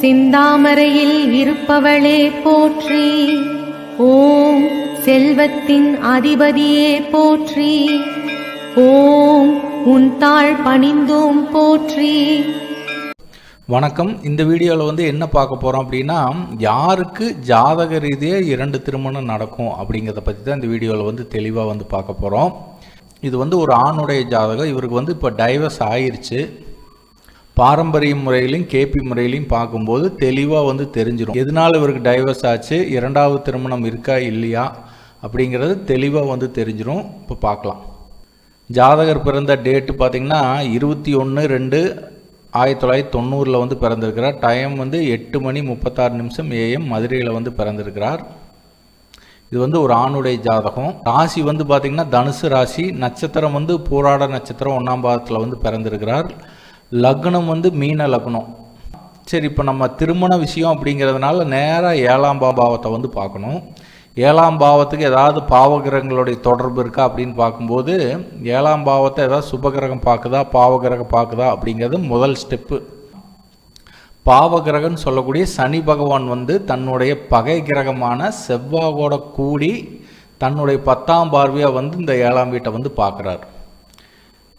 சிந்தாமரையில் இருப்பவளே போற்றி. ஓம் செல்வத்தின் அதிபதியே போற்றி. ஓம் உன் தாழ் பணிந்தோம் போற்றி. வணக்கம். இந்த வீடியோவில் வந்து என்ன பார்க்க போகிறோம் அப்படின்னா யாருக்கு ஜாதக ரீதியாக இரண்டு திருமணம் நடக்கும் அப்படிங்கிறத பற்றி தான் இந்த வீடியோவில் வந்து தெளிவாக வந்து பார்க்க போகிறோம் இது வந்து ஒரு ஆணுடைய ஜாதகம். இவருக்கு வந்து இப்போ டைவர்ஸ் ஆயிடுச்சு பாரம்பரிய முறையிலையும் கேபி முறையிலையும் பார்க்கும்போது தெளிவாக வந்து தெரிஞ்சிடும் எதனால் இவருக்கு டைவர்ஸ் ஆச்சு? இரண்டாவது திருமணம் இருக்கா? இல்லையா? அப்படிங்கிறது தெளிவாக வந்து தெரிஞ்சிடும் இப்போ பார்க்கலாம். ஜாதகர் பிறந்த டேட்டு பார்த்திங்கன்னா இருபத்தி ஒன்று ரெண்டு ஆயிரத்தி தொள்ளாயிரத்தி தொண்ணூறில் வந்து பிறந்திருக்கிறார். டைம் வந்து எட்டு மணி முப்பத்தாறு நிமிஷம் ஏஎம் மதுரையில் வந்து பிறந்திருக்கிறார். இது வந்து ஒரு ஆணுடைய ஜாதகம். ராசி வந்து பார்த்திங்கன்னா தனுசு ராசி. நட்சத்திரம் வந்து பூராட நட்சத்திரம் ஒன்றாம் பாதத்தில் வந்து பிறந்திருக்கிறார். லக்னம் வந்து மீன லக்னம். சரி இப்போ நம்ம திருமண விஷயம் அப்படிங்கிறதுனால நேராக ஏழாம் பாவத்தை வந்து பார்க்கணும். ஏழாம் பாவத்துக்கு ஏதாவது பாவகிரகங்களுடைய தொடர்பு இருக்கா அப்படின்னு பார்க்கும்போது ஏழாம் பாவத்தை ஏதாவது சுபகிரகம் பார்க்குதா பாவகிரகம் பார்க்குதா அப்படிங்கிறது முதல் ஸ்டெப்பு. பாவகிரகம்னு சொல்லக்கூடிய சனி பகவான் வந்து தன்னுடைய பகை கிரகமான செவ்வாயோட கூடி தன்னுடைய பத்தாம் பார்வையாக வந்து இந்த ஏழாம் வீட்டை வந்து பார்க்குறாரு.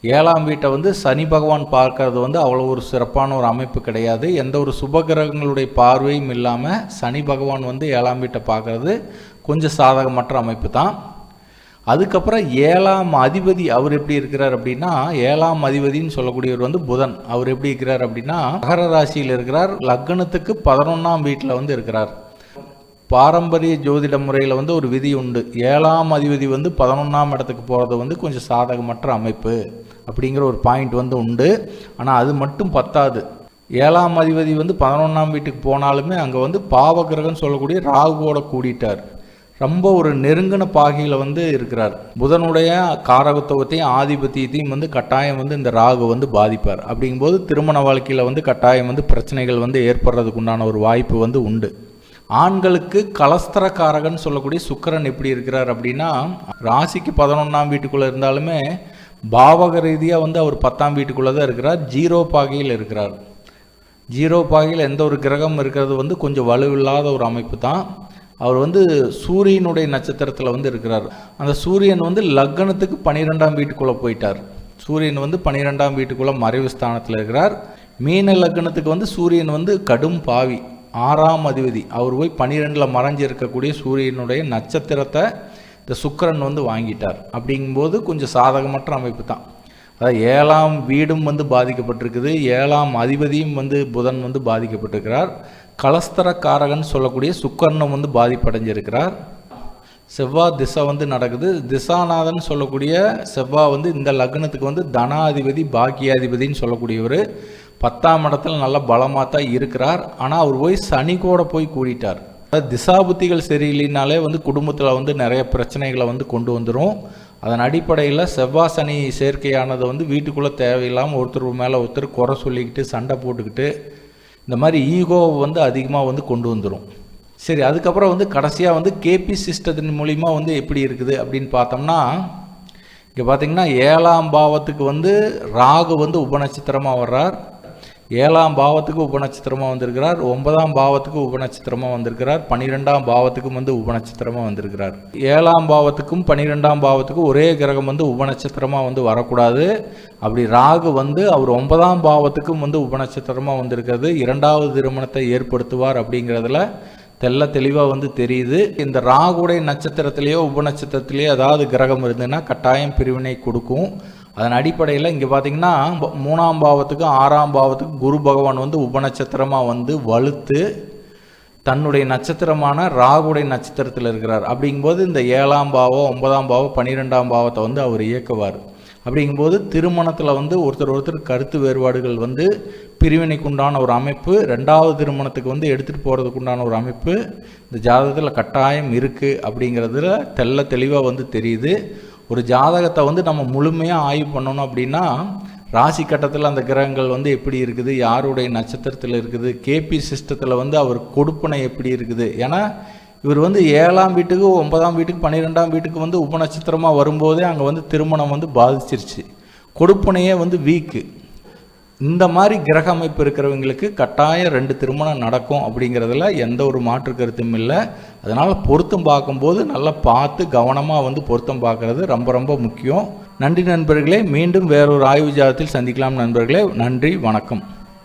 ஏழாம் வீட்டை வந்து சனி பகவான் பார்க்கறது வந்து அவ்வளோ ஒரு சிறப்பான ஒரு அமைப்பு கிடையாது. எந்த ஒரு சுபகிரகங்களுடைய பார்வையும் இல்லாமல் சனி பகவான் வந்து ஏழாம் வீட்டை பார்க்கறது கொஞ்சம் சாதகமற்ற அமைப்பு தான். அதுக்கப்புறம் ஏழாம் அதிபதி அவர் எப்படி இருக்கிறார் அப்படின்னா ஏழாம் அதிபதின்னு சொல்லக்கூடியவர் வந்து புதன். அவர் எப்படி இருக்கிறார் அப்படின்னா மகர ராசியில் இருக்கிறார் லக்னத்துக்கு பதினொன்றாம் வீட்டில் வந்து இருக்கிறார். பாரம்பரிய ஜோதிட முறையில் வந்து ஒரு விதி உண்டு. ஏழாம் அதிபதி வந்து பதினொன்றாம் இடத்துக்கு போகிறது வந்து கொஞ்சம் சாதகமற்ற அமைப்பு. அப்படிங்கிற ஒரு பாயிண்ட் வந்து உண்டு. ஆனால் அது மட்டும் பத்தாது. ஏழாம் அதிபதி வந்து பதினொன்றாம் வீட்டுக்கு போனாலுமே அங்கே வந்து பாவகிரகம்னு சொல்லக்கூடிய ராகுவோட கூடிட்டார். ரொம்ப ஒரு நெருங்கின பாகையில் வந்து இருக்கிறார். புதனுடைய காரகத்துவத்தையும் ஆதிபத்தியத்தையும் வந்து கட்டாயம் வந்து இந்த ராகு வந்து பாதிப்பார். அப்படிங்கும்போது திருமண வாழ்க்கையில் வந்து கட்டாயம் வந்து பிரச்சனைகள் வந்து ஏற்படுறதுக்கு உண்டான ஒரு வாய்ப்பு வந்து உண்டு. ஆண்களுக்கு கலஸ்தரக்காரகன் சொல்லக்கூடிய சுக்கிரன் எப்படி இருக்கிறார் அப்படின்னா ராசிக்கு பதினொன்றாம் வீட்டுக்குள்ளே இருந்தாலுமே பாவக ரீதியாக வந்து அவர் பத்தாம் வீட்டுக்குள்ளே தான் இருக்கிறார். ஜீரோ பாகையில் இருக்கிறார். ஜீரோ பாகையில் எந்த ஒரு கிரகம் இருக்கிறது வந்து கொஞ்சம் வலுவில்லாத ஒரு அமைப்பு தான். அவர் வந்து சூரியனுடைய நட்சத்திரத்தில் வந்து இருக்கிறார். அந்த சூரியன் வந்து லக்னத்துக்கு பன்னிரெண்டாம் வீட்டுக்குள்ளே போயிட்டார். சூரியன் வந்து பன்னிரெண்டாம் வீட்டுக்குள்ளே மறைவு ஸ்தானத்தில் இருக்கிறார். மீன லக்னத்துக்கு வந்து சூரியன் வந்து கடும் பாவி ஆறாம் அதிபதி. அவர் போய் பன்னிரெண்டில் மறைஞ்சு இருக்கக்கூடிய சூரியனுடைய நட்சத்திரத்தை இந்த சுக்கிரன் வந்து வாங்கிட்டார். அப்படிங்கும்போது கொஞ்சம் சாதகமற்ற அமைப்பு தான். அதாவது ஏழாம் வீடும் வந்து பாதிக்கப்பட்டிருக்குது. ஏழாம் அதிபதியும் வந்து புதன் வந்து பாதிக்கப்பட்டிருக்கிறார். கலஸ்தரக்காரகன் சொல்லக்கூடிய சுக்கரனும் வந்து பாதிப்படைஞ்சிருக்கிறார். செவ்வாய் திசை வந்து நடக்குது. திசாநாதன் சொல்லக்கூடிய செவ்வாய் வந்து இந்த லக்னத்துக்கு வந்து தனாதிபதி பாக்கியாதிபதின்னு சொல்லக்கூடியவர். பத்தாம் இடத்துல நல்ல பலமாக தான் இருக்கிறார். ஆனால் அவர் போய் சனி கூட போய் கூடிட்டார். திசாபுத்திகள் சரியில்லைனாலே வந்து குடும்பத்தில் வந்து நிறைய பிரச்சனைகளை வந்து கொண்டு வந்துடும் அதன் அடிப்படையில் செவ்வாய் சனி சேர்க்கையானது வந்து வீட்டுக்குள்ளே தேவையில்லாமல் ஒருத்தர் மேலே ஒருத்தர் குறை சொல்லிக்கிட்டு சண்டை போட்டுக்கிட்டு இந்த மாதிரி ஈகோவை வந்து அதிகமாக வந்து கொண்டு வந்துடும் சரி அதுக்கப்புறம் வந்து கடைசியாக வந்து கேபி சிஸ்டத்தின் மூலிமா வந்து எப்படி இருக்குது அப்படின்னு பார்த்தோம்னா இங்கே பார்த்தீங்கன்னா ஏழாம் பாவத்துக்கு வந்து ராகு வந்து உபநட்சத்திரமாக வர்றார். ஏழாம் பாவத்துக்கு உபநட்சத்திரமாக வந்திருக்கிறார் ஒன்பதாம் பாவத்துக்கு உபநட்சத்திரமாக வந்திருக்கிறார் பன்னிரெண்டாம் பாவத்துக்கும் வந்து உபநட்சத்திரமாக வந்திருக்கிறார். ஏழாம் பாவத்துக்கும் பன்னிரெண்டாம் பாவத்துக்கும் ஒரே கிரகம் வந்து உபநட்சத்திரமாக வந்து வரக்கூடாது. அப்படி ராகு வந்து அவர் ஒன்பதாம் பாவத்துக்கும் வந்து உபநட்சத்திரமாக வந்திருக்கிறது. இரண்டாவது திருமணத்தை ஏற்படுத்துவார் அப்படிங்கிறதுல தெள்ள தெளிவாக வந்து தெரியுது. இந்த ராகுடைய நட்சத்திரத்திலேயோ உபநட்சத்திரத்திலேயோ ஏதாவது கிரகம் இருந்ததுன்னா கட்டாயம் பிரிவினை கொடுக்கும். அதன் அடிப்படையில் இங்கே பார்த்தீங்கன்னா மூணாம் பாவத்துக்கும் ஆறாம் பாவத்துக்கும் குரு பகவான் வந்து உபநட்சத்திரமாக வந்து வலுத்து தன்னுடைய நட்சத்திரமான ராகுடைய நட்சத்திரத்தில் இருக்கிறார். அப்படிங்கும்போது இந்த ஏழாம் பாவம் ஒன்பதாம் பாவம் பன்னிரெண்டாம் பாவத்தை வந்து அவர் இயக்குவார். அப்படிங்கும்போது திருமணத்தில் வந்து ஒருத்தர் ஒருத்தர் கருத்து வேறுபாடுகள் வந்து பிரிவினைக்குண்டான ஒரு அமைப்பு ரெண்டாவது திருமணத்துக்கு வந்து எடுத்துகிட்டு போகிறதுக்குண்டான ஒரு அமைப்பு இந்த ஜாதகத்தில் கட்டாயம் இருக்குது அப்படிங்கிறதுல தெள்ள தெளிவாக வந்து தெரியுது. ஒரு ஜாதகத்தை வந்து நம்ம முழுமையாக ஆய்வு பண்ணணும் அப்படின்னா ராசி கட்டத்தில் அந்த கிரகங்கள் வந்து எப்படி இருக்குது யாருடைய நட்சத்திரத்தில் இருக்குது கேபி சிஸ்டத்தில் வந்து அவர் கொடுப்பனை எப்படி இருக்குது. ஏன்னா இவர் வந்து ஏழாம் வீட்டுக்கு ஒன்பதாம் வீட்டுக்கு பன்னிரெண்டாம் வீட்டுக்கு வந்து உபநட்சத்திரமாக வரும்போதே அங்கே வந்து திருமணம் வந்து பாதிச்சிருச்சு. கொடுப்பனையே வந்து வீக்கு இந்த மாதிரி கிரக அமைப்பு இருக்கிறவங்களுக்கு கட்டாயம் ரெண்டு திருமணம் நடக்கும் அப்படிங்கிறதுல எந்த ஒரு மாற்று கருத்தும் இல்லை. அதனால் பொருத்தம் பார்க்கும்போது நல்லா பார்த்து கவனமாக வந்து பொருத்தம் பார்க்கறது ரொம்ப ரொம்ப முக்கியம். நன்றி நண்பர்களே மீண்டும் வேறொரு ஆய்வு ஜாதத்தில் சந்திக்கலாம் நண்பர்களே. நன்றி வணக்கம்.